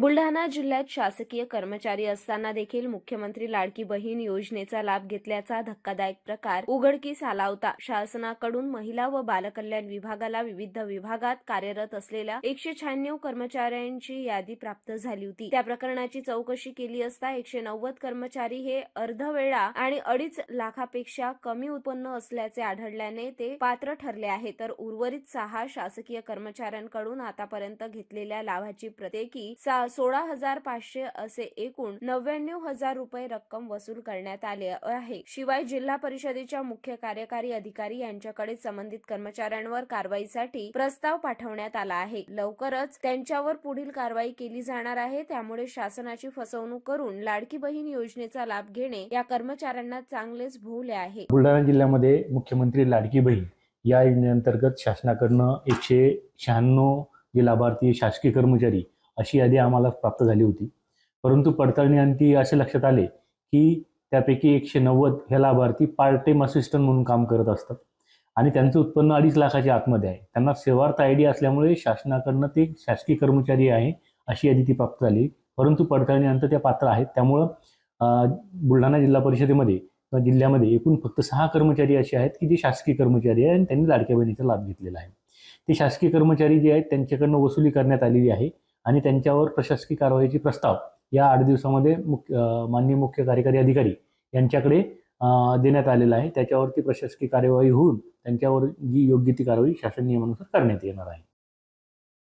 बुलढाणा जिल्ह्यात शासकीय कर्मचारी असताना देखील मुख्यमंत्री लाडकी बहीण योजनेचा लाभ घेतल्याचा धक्कादायक प्रकार उघडकीस आला होता. शासनाकडून महिला व बालकल्याण विभागाला विविध विभागात कार्यरत असलेल्या एकशे शहाण्णव कर्मचाऱ्यांची यादी प्राप्त झाली होती. त्या प्रकरणाची चौकशी केली असता एकशे नव्वद कर्मचारी हे अर्धवेळा आणि अडीच लाखापेक्षा कमी उत्पन्न असल्याचे आढळल्याने ते पात्र ठरले आहे तर उर्वरित सहा शासकीय कर्मचाऱ्यांकडून आतापर्यंत घेतलेल्या लाभाची प्रत्येकी सहा सोळा हजार पाचशे असे एकूण नव्याण्णव हजार रुपये रक्कम वसूल करण्यात आले आहे. शिवाय जिल्हा परिषदेच्या मुख्य कार्यकारी अधिकारी यांच्याकडे संबंधित कर्मचाऱ्यांवर कारवाईसाठी प्रस्ताव पाठवण्यात आला आहे. लवकरच त्यांच्यावर पुढील कारवाई केली जाणार आहे. त्यामुळे शासनाची फसवणूक करून लाडकी बहीण योजनेचा लाभ घेणे या कर्मचाऱ्यांना चांगलेच भोवले आहे. बुलढाणा जिल्ह्यामध्ये मुख्यमंत्री लाडकी बहीण या योजनेअंतर्गत शासनाकडनं एकशे शहाण्णव जे लाभार्थी शासकीय कर्मचारी अशी यादी आम्हाला प्राप्त झाली होती. परंतु पडताळणीअंती असे लक्षात आले की त्यापैकी एकशे नव्वद हे लाभार्थी पार्ट टाइम असिस्टंट म्हणून काम करत असतात. आणि त्यांचं उत्पन्न अडीच लाखाच्या आतमध्ये आहे. त्यांना सेवार्थ आय डी असल्यामुळे शासनाकडनं ते शासकीय कर्मचारी आहे अशी यादी ती प्राप्त झाली. परंतु पडताळणीअंत त्या पात्र आहेत. त्यामुळं बुलढाणा जिल्हा परिषदेमध्ये किंवा जिल्ह्यामध्ये एकूण फक्त सहा कर्मचारी असे आहेत की जे शासकीय कर्मचारी आहे आणि त्यांनी लाडक्या बहिणीचा लाभ घेतलेला आहे. ते शासकीय कर्मचारी जे आहेत त्यांच्याकडनं वसुली करण्यात आलेली आहे. आणि त्यांच्यावर प्रशासकीय कारवाईची प्रस्ताव या आठ दिवसामध्ये मुख्य माननीय मुख्य कार्यकारी अधिकारी यांच्याकडे देण्यात आलेला आहे. त्याच्यावरती प्रशासकीय कार्यवाही होऊन त्यांच्यावर जी योग्य ती कारवाई शासन नियमानुसार करण्यात येणार आहे.